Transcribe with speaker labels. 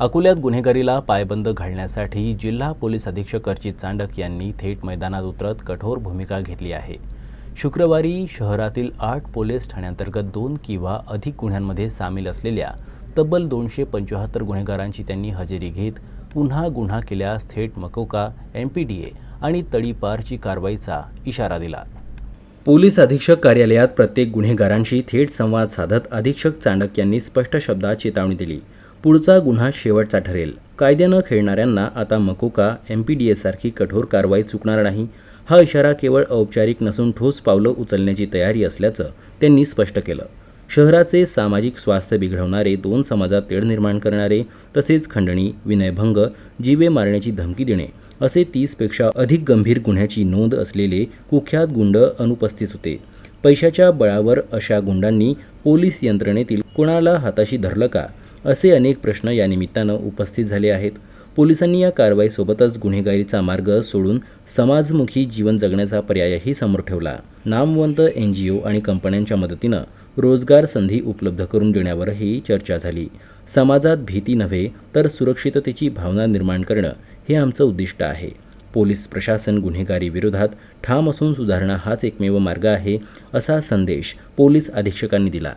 Speaker 1: अकोल्यात गुन्हेगारीला पायबंद घालण्यासाठी जिल्हा पोलीस अधीक्षक अर्चित चांडक यांनी थेट मैदानात उतरत कठोर भूमिका घेतली आहे. शुक्रवारी शहरातील आठ पोलीस ठाण्यांतर्गत दोन किंवा अधिक गुन्ह्यांमध्ये सामील असलेल्या तब्बल दोनशे पंचाहत्तर गुन्हेगारांची त्यांनी हजेरी घेत पुन्हा गुन्हा केल्यास थेट MCOCA M P D A आणि तडीपारची कारवाईचा इशारा दिला. पोलीस अधीक्षक कार्यालयात प्रत्येक गुन्हेगारांशी थेट संवाद साधत अधीक्षक चांडक यांनी स्पष्ट शब्दात चेतावणी दिली. पुढचा गुन्हा शेवटचा ठरेल. कायद्यानं खेळणाऱ्यांना आता मकोका एम पी डी एसारखी कठोर कारवाई चुकणार नाही. हा इशारा केवळ औपचारिक नसून ठोस पावलं उचलण्याची तयारी असल्याचं त्यांनी स्पष्ट केलं. शहराचे सामाजिक स्वास्थ्य बिघडवणारे दोन समाजात तेढ निर्माण करणारे तसेच खंडणी विनयभंग जीवे मारण्याची धमकी देणे असे तीसपेक्षा अधिक गंभीर गुन्ह्याची नोंद असलेले कुख्यात गुंड अनुपस्थित होते. पैशाच्या बळावर अशा गुंडांनी पोलीस यंत्रणेतील कोणाला हाताशी धरलं का? असे अनेक प्रश्न या निमित्तानं उपस्थित झाले आहेत. पोलिसांनी या कारवाईसोबतच गुन्हेगारीचा मार्ग सोडून समाजमुखी जीवन जगण्याचा पर्यायही समोर ठेवला. नामवंत एन जी ओ आणि कंपन्यांच्या मदतीनं रोजगार संधी उपलब्ध करून देण्यावरही चर्चा झाली. समाजात भीती नव्हे तर सुरक्षिततेची भावना निर्माण करणं हे आमचं उद्दिष्ट आहे. पोलीस प्रशासन गुन्हेगारी विरोधात ठाम असून सुधारणा हाच एकमेव मार्ग आहे असा संदेश पोलीस अधीक्षकांनी दिला.